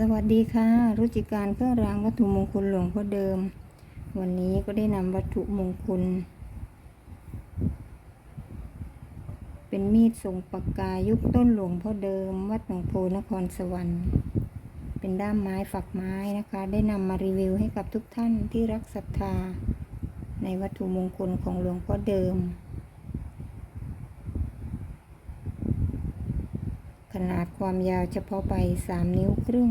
สวัสดีค่ะรุจิการเครื่องรางวัตถุมงคลหลวงพ่อเดิม วันนี้ก็ได้นำวัตถุมงคล เป็นมีดทรงปากกายุคต้นหลวงพ่อเดิม วัดหนองโพนครสวรรค์ เป็นด้ามไม้ฝักไม้นะคะ ได้นำมารีวิวให้กับทุกท่านที่รักศรัทธา ในวัตถุมงคลของหลวงพ่อเดิม ขนาดความยาวเฉพาะใบ 3 นิ้วครึ่ง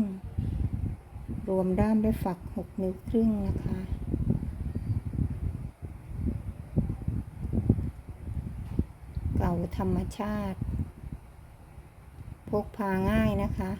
รวมด้ามด้วยฝัก 6 นิ้วครึ่งนะคะ เก่าธรรมชาติ พกพาง่ายนะคะ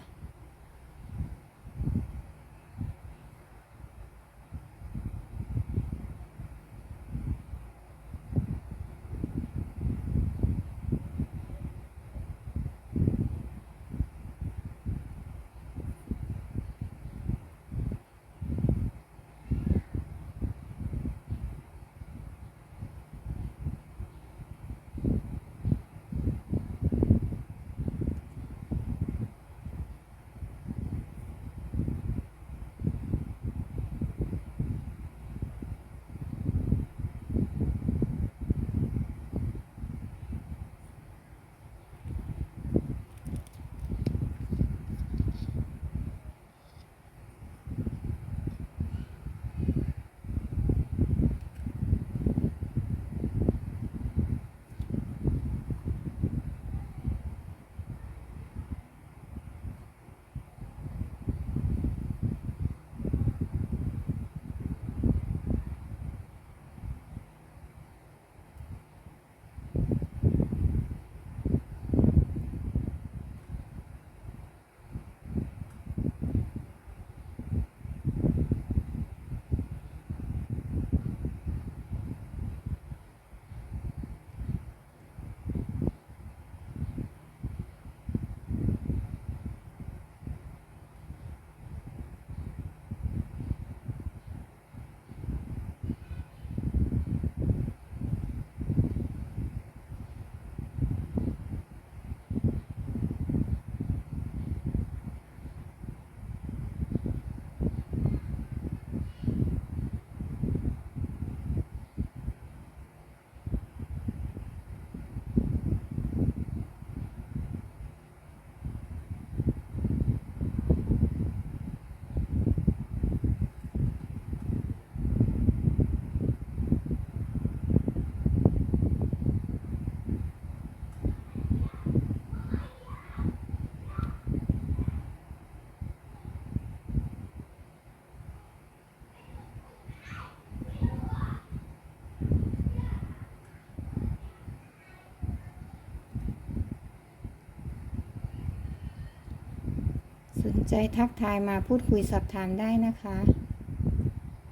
ใจทักทายมาพูดคุยสอบถามได้นะคะ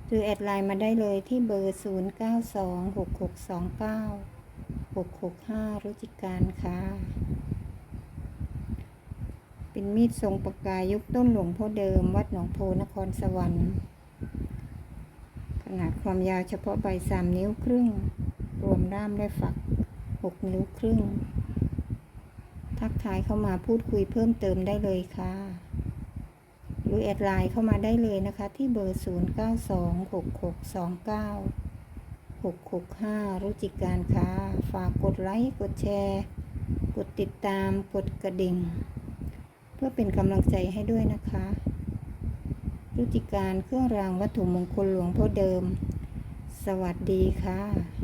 หรือแอดไลน์มาได้เลยที่เบอร์ 0926629665 รุจิการค่ะ เป็นมีดทรงปากกายุคต้นหลวงพ่อเดิม วัดหนองโพนครสวรรค์ ขนาดความยาวเฉพาะใบสามนิ้วครึ่ง รวมด้ามได้ฝักหกนิ้วครึ่งทักทายเข้ามาพูดคุยเพิ่มเติมได้เลยค่ะ รือแอดไลน์เข้ามาได้เลยนะคะ ที่เบอร์ 0926629665รุจิการค่ะ ฝากกดไลค์ กดแชร์ กดติดตาม กดกระดิ่ง เพื่อเป็นกำลังใจให้ด้วยนะคะรุจิการเครื่องรางวัตถุมงคลหลวงพ่อเดิม สวัสดีค่ะ